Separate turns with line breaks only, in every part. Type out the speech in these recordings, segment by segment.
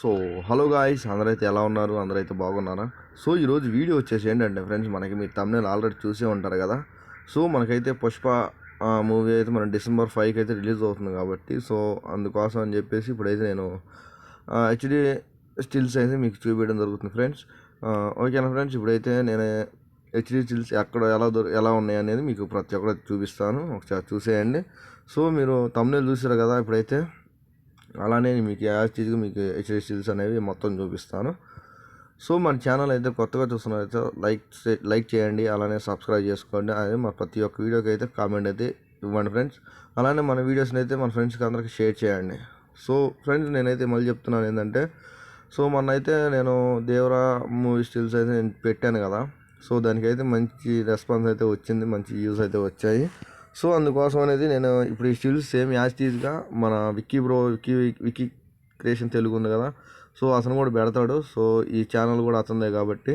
So hello guys అందరైతే ఎలా ఉన్నారు? అందరైతే బాగున్నారా? సో ఈరోజు వీడియో వచ్చేసి ఏంటంటే ఫ్రెండ్స్ మనకి మీరు తమిళ ఆల్రెడీ చూసే ఉంటారు కదా? సో మనకైతే పుష్ప మూవీ అయితే మనం డిసెంబర్ ఫైవ్కి అయితే రిలీజ్ అవుతుంది కాబట్టి సో అందుకోసం అని చెప్పేసి ఇప్పుడైతే నేను హెచ్డి స్టిల్స్ అయితే మీకు చూపించడం జరుగుతుంది ఫ్రెండ్స్. ఓకేనా ఫ్రెండ్స్? ఇప్పుడైతే నేను హెచ్డి స్టిల్స్ ఎక్కడ ఎలా దొర ఎలా ఉన్నాయి అనేది మీకు ప్రతి ఒక్కటి చూపిస్తాను. ఒకసారి చూసేయండి. సో మీరు తమిళ చూసారు కదా ఇప్పుడైతే? అలానే మీకు యాజ్ మీకు హెచ్డి స్టిల్స్ అనేవి మొత్తం చూపిస్తాను. సో మన ఛానల్ అయితే కొత్తగా చూస్తున్నారైతే లైక్ లైక్ చేయండి అలానే సబ్స్క్రైబ్ చేసుకోండి. అదే మన ప్రతి ఒక్క వీడియోకి అయితే కామెంట్ అయితే ఇవ్వండి ఫ్రెండ్స్. అలానే మన వీడియోస్ని అయితే మన ఫ్రెండ్స్కి అందరికి షేర్ చేయండి. సో ఫ్రెండ్స్ నేనైతే మళ్ళీ చెప్తున్నాను ఏంటంటే సో మొన్న అయితే నేను దేవరా మూవీ స్టిల్స్ అయితే నేను పెట్టాను కదా. సో దానికైతే మంచి రెస్పాన్స్ అయితే వచ్చింది మంచి వ్యూస్ అయితే వచ్చాయి. సో అందుకోసం అనేది నేను ఇప్పుడు ఈ స్టిల్స్ సేమ్ యాజ్టీజ్గా మన విక్కీ బ్రో విక్కీ విక్కీ క్రియేషన్ తెలుగు ఉంది కదా. సో అతను కూడా పెడతాడు. సో ఈ ఛానల్ కూడా అతనిదే కాబట్టి.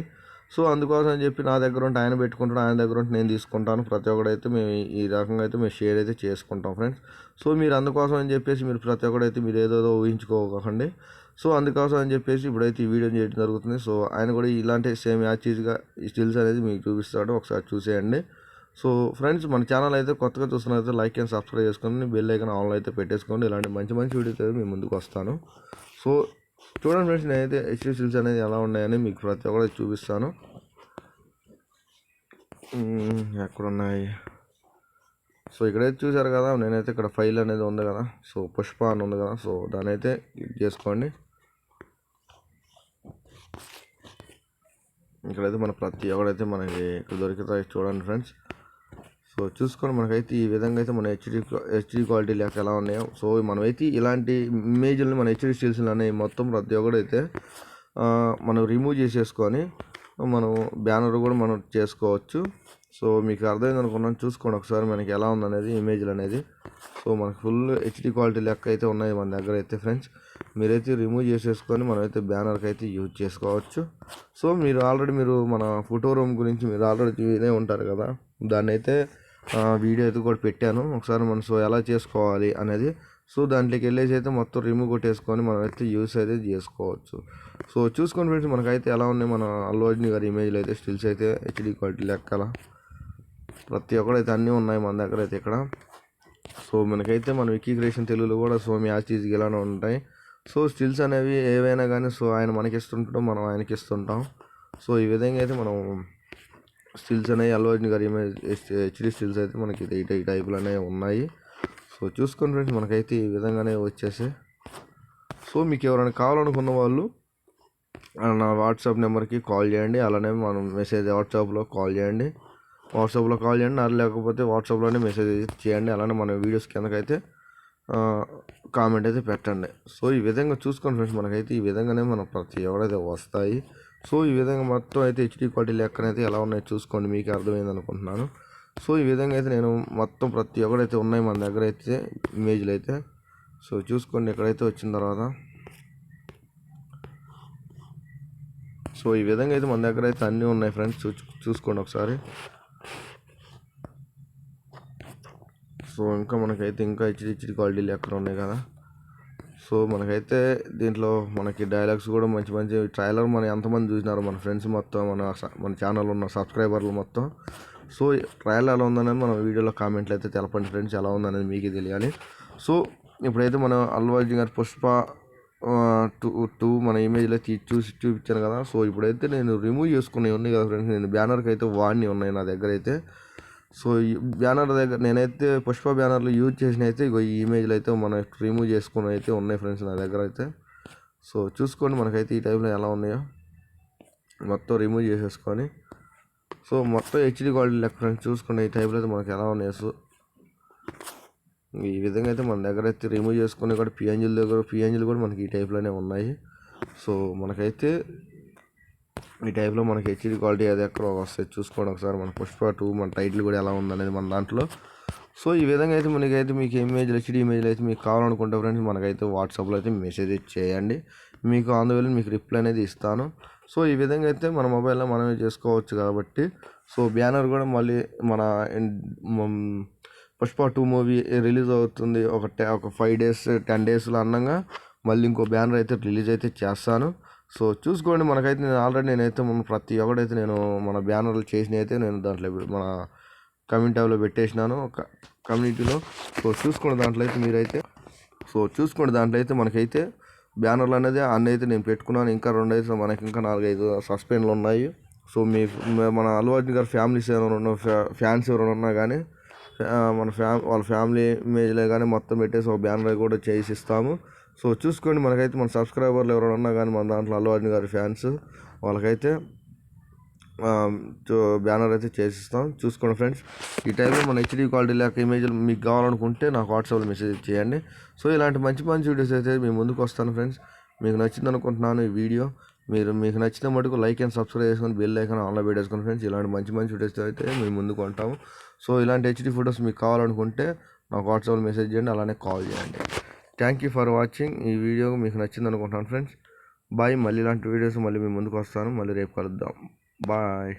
సో అందుకోసం అని చెప్పి నా దగ్గర ఉంటే ఆయన పెట్టుకుంటాడు ఆయన దగ్గర ఉంటే నేను తీసుకుంటాను. ప్రతి ఒక్కడైతే మేము ఈ రకంగా అయితే మేము షేర్ అయితే చేసుకుంటాం ఫ్రెండ్స్. సో మీరు అందుకోసం అని చెప్పేసి మీరు ప్రతి ఒక్కడైతే మీరు ఏదో ఊహించుకోకండి. సో అందుకోసం అని చెప్పేసి ఇప్పుడైతే ఈ వీడియో చేయడం జరుగుతుంది. సో ఆయన కూడా ఇలాంటి సేమ్ యాచీజ్గా ఈ స్టిల్స్ అనేది మీకు చూపిస్తాడు. ఒకసారి చూసేయండి. సో ఫ్రెండ్స్ మన ఛానల్ అయితే కొత్తగా చూస్తున్నైతే లైక్ అండ్ సబ్స్క్రైబ్ చేసుకోండి బెల్ ఐకన్ ఆన్లో అయితే పెట్టేసుకోండి. ఇలాంటి మంచి మంచి వీడియోస్ అయితే మీ ముందుకు వస్తాను. సో చూడండి ఫ్రెండ్స్ నేనైతే హెచ్డి అనేది ఎలా ఉన్నాయని మీకు ప్రతి ఒక్కటి చూపిస్తాను. ఎక్కడున్నాయి? ఎక్కడ ఉన్నాయి సో ఇక్కడైతే చూసారు కదా నేనైతే ఇక్కడ ఫైల్ అనేది ఉంది కదా. సో పుష్ప అని ఉంది కదా సో దాని అయితే క్లిక్ చేసుకోండి. ఇక్కడైతే మన ప్రతి ఒక్కడైతే మనకి ఇక్కడ దొరుకుతాయి చూడండి ఫ్రెండ్స్. సో చూసుకొని మనకైతే ఈ విధంగా అయితే మన హెచ్డి హెచ్డి క్వాలిటీ లెక్క ఎలా ఉన్నాయో. సో మనమైతే ఇలాంటి ఇమేజ్ని మన హెచ్డి స్టిల్స్ అనేవి మొత్తం ప్రతి ఒక్కడైతే మనం రిమూవ్ చేసేసుకొని మనం బ్యానర్ కూడా మనం చేసుకోవచ్చు. సో మీకు అర్థమైంది అనుకున్నాను. చూసుకోండి ఒకసారి మనకి ఎలా ఉందనేది ఇమేజ్లు అనేది. సో మనకు ఫుల్ హెచ్డి క్వాలిటీ లెక్క అయితే ఉన్నాయి మన దగ్గర అయితే ఫ్రెండ్స్ మీరైతే రిమూవ్ చేసేసుకొని మనమైతే బ్యానర్కి అయితే యూజ్ చేసుకోవచ్చు. సో మీరు ఆల్రెడీ మీరు మన ఫోటో రూమ్ గురించి మీరు ఆల్రెడీ వినే ఉంటారు కదా. దాన్ని అయితే వీడియో అయితే కూడా పెట్టాను. ఒకసారి మనం సో ఎలా చేసుకోవాలి అనేది సో దాంట్లోకి వెళ్ళేసి అయితే మొత్తం రిమూవ్ కొట్టేసుకొని మనం అయితే యూస్ అయితే చేసుకోవచ్చు. సో చూసుకొని ఫ్రెండ్స్ మనకైతే ఎలా ఉన్నాయి మన అల్లు అర్జున్ గారి ఇమేజ్లు అయితే స్టిల్స్ అయితే హెచ్డి క్వాలిటీ లెక్కల? ప్రతి ఒక్కడైతే అన్నీ ఉన్నాయి మన దగ్గర అయితే ఇక్కడ. సో మనకైతే మన వికీ క్రియేషన్ తెలుగులో కూడా సో మీ యాస్టీజ్కి ఇలానే ఉంటాయి. సో స్టిల్స్ అనేవి ఏవైనా కానీ సో ఆయన మనకి ఇస్తుంటాం మనం ఆయనకి ఇస్తుంటాం సో ఈ విధంగా అయితే మనం స్టిల్స్ అనేవి అల్లు అర్జున్ గారి హెచ్డి స్టిల్స్ అయితే మనకి ఈ టై- టైపులు అనేవి ఉన్నాయి. సో చూసుకొని ఫ్రెండ్స్ మనకైతే ఈ విధంగానే వచ్చేసి సో మీకు ఎవరైనా కావాలనుకున్న వాళ్ళు నా వాట్సాప్ నెంబర్కి కాల్ చేయండి. అలానే మనం మెసేజ్ వాట్సాప్లో కాల్ చేయండి. వాట్సాప్లో కాల్ చేయండి అది లేకపోతే వాట్సాప్లోనే మెసేజ్ చేయండి. అలానే మన వీడియోస్ కిందకైతే కామెంట్ అయితే పెట్టండి. సో ఈ విధంగా చూసుకోండి ఫ్రెండ్స్ మనకైతే ఈ విధంగానే మన ప్రతి ఎవరైతే వస్తాయి సో ఈ విధంగా మొత్తం అయితే హెచ్డి క్వాలిటీ లెక్కనైతే ఎలా ఉన్నాయో చూసుకోండి. మీకు అర్థమైంది అనుకుంటున్నాను. సో ఈ విధంగా అయితే నేను మొత్తం ప్రతి ఒక్కడైతే ఉన్నాయి మన దగ్గర అయితే ఇమేజ్లు అయితే. సో చూసుకోండి ఎక్కడైతే వచ్చిన తర్వాత. సో ఈ విధంగా అయితే మన దగ్గర అయితే అన్నీ ఉన్నాయి ఫ్రెండ్స్. చూ చూసుకోండి ఒకసారి. సో ఇంకా మనకైతే ఇంకా హెచ్డి హెచ్డి క్వాలిటీలు ఎక్కడ ఉన్నాయి కదా. సో మనకైతే దీంట్లో మనకి డైలాగ్స్ కూడా మంచి మంచి ట్రైలర్ మన ఎంతమంది చూసినారు మన ఫ్రెండ్స్ మొత్తం మన మన ఛానల్ ఉన్న సబ్స్క్రైబర్లు మొత్తం. సో ట్రయల్ ఎలా ఉందనేది మనం వీడియోలో కామెంట్లు అయితే తెలపండి ఫ్రెండ్స్ ఎలా ఉందనేది మీకే తెలియాలి. సో ఇప్పుడైతే మనం అల్లు అర్జున్ గారి పుష్ప టూ టూ మన ఇమేజ్లో తీ చూసి చూపించాను కదా. సో ఇప్పుడైతే నేను రిమూవ్ చేసుకునే ఉన్నాయి కదా ఫ్రెండ్స్ నేను బ్యానర్కి అయితే వాడిని ఉన్నాయి నా దగ్గర అయితే. సో ఈ బ్యానర్ దగ్గర నేనైతే పుష్ప బ్యానర్లు యూజ్ చేసిన అయితే ఇగో ఈ ఇమేజ్లు అయితే మనం రిమూవ్ చేసుకుని అయితే ఉన్నాయి ఫ్రెండ్స్ నా దగ్గర అయితే. సో చూసుకోండి మనకైతే ఈ టైంలో ఎలా ఉన్నాయో. మొత్తం రిమూవ్ చేసేసుకొని. సో మొత్తం హెచ్డి క్వాలిటీ లెక్క ఫ్రెండ్స్ చూసుకుని ఈ టైంలో అయితే మనకు ఎలా ఉన్నాయో సో. ఈ విధంగా అయితే మన దగ్గర అయితే రిమూవ్ చేసుకుని కూడా పిఎన్జిల్ దగ్గర పిఎన్జిల్ కూడా మనకి ఈ టైప్లోనే ఉన్నాయి. సో మనకైతే ఈ టైప్లో మనకి హెచ్డి క్వాలిటీ అది ఎక్కడ వస్తాయి. చూసుకోండి ఒకసారి. మన పుష్ప టూ మన టైటిల్ కూడా ఎలా ఉందనేది మన దాంట్లో. సో ఈ విధంగా అయితే మనకైతే మీకు ఇమేజ్లు హెచ్డి ఇమేజ్లు అయితే మీకు కావాలనుకుంటే ఫ్రెండ్స్ మనకైతే వాట్సాప్లో అయితే మెసేజ్ చేయండి. మీకు అందువల్ల మీకు రిప్లై అనేది ఇస్తాను. సో ఈ విధంగా అయితే మన మొబైల్లో మనమే చేసుకోవచ్చు కాబట్టి. సో బ్యానర్ కూడా మళ్ళీ మన పుష్ప టూ మూవీ రిలీజ్ అవుతుంది. ఒక ఒక ఫైవ్ డేస్ టెన్ డేస్లో అన్నంగా మళ్ళీ ఇంకో బ్యానర్ అయితే రిలీజ్ అయితే చేస్తాను. సో చూసుకోండి మనకైతే నేను ఆల్రెడీ నేనైతే మన ప్రతి ఒక్కడైతే నేను మన బ్యానర్లు చేసిన అయితే నేను దాంట్లో మన కమ్యూనిటీ ట్యాబ్లో పెట్టేసినాను కమ్యూనిటీలో. సో చూసుకోండి దాంట్లో అయితే మీరైతే. సో చూసుకోండి దాంట్లో అయితే మనకైతే బ్యానర్లు అనేది అన్నీ అయితే నేను పెట్టుకున్నాను ఇంకా రెండు అయితే మనకి ఇంకా నాలుగైదు సస్పెండ్లు ఉన్నాయి. సో మీ మన అల్లు అర్జున్ గారి ఫ్యామిలీస్ ఎవరైనా ఉన్న ఫ్యాన్స్ ఎవరైనా ఉన్నా కానీ మన ఫ్యా వాళ్ళ ఫ్యామిలీ ఇమేజ్లే కానీ మొత్తం పెట్టేసి ఒక బ్యానర్ కూడా చేసి ఇస్తాము సో చూసుకోండి మనకైతే మన సబ్స్క్రైబర్లు ఎవరైనా ఉన్నా కానీ మన దాంట్లో అల్లు అర్జున్ గారి ఫ్యాన్స్ వాళ్ళకైతే బ్యానర్ అయితే చేసిస్తాం. చూసుకోండి ఫ్రెండ్స్ ఈ టైంలో మన హెచ్డీ క్వాలిటీ లేక ఇమేజ్లు మీకు కావాలనుకుంటే నాకు వాట్సాప్లో మెసేజ్ చేయండి. సో ఇలాంటి మంచి మంచి వీడియోస్ అయితే మీ ముందుకు వస్తాను ఫ్రెండ్స్. మీకు నచ్చింది అనుకుంటున్నాను ఈ వీడియో మీరు మీకు నచ్చిన మటుకు లైక్ అండ్ సబ్స్క్రైబ్ చేసుకొని బెల్ ఐకాన్ ఆన్లో పెట్టేసుకోండి ఫ్రెండ్స్ ఇలాంటి మంచి మంచి వీడియోస్ అయితే మేము ముందుకు ఉంటాము. సో ఇలాంటి హెచ్డీ ఫొటోస్ మీకు కావాలనుకుంటే నాకు వాట్సాప్లో మెసేజ్ చేయండి అలానే కాల్ చేయండి. థ్యాంక్ యూ ఫర్ వాచింగ్ ఈ వీడియో మీకు నచ్చింది అనుకుంటున్నాను ఫ్రెండ్స్ బాయ్ మళ్ళీ ఇలాంటి వీడియోస్ మళ్ళీ మీ ముందుకు వస్తాను. మళ్ళీ రేపు కలుద్దాం. బాయ్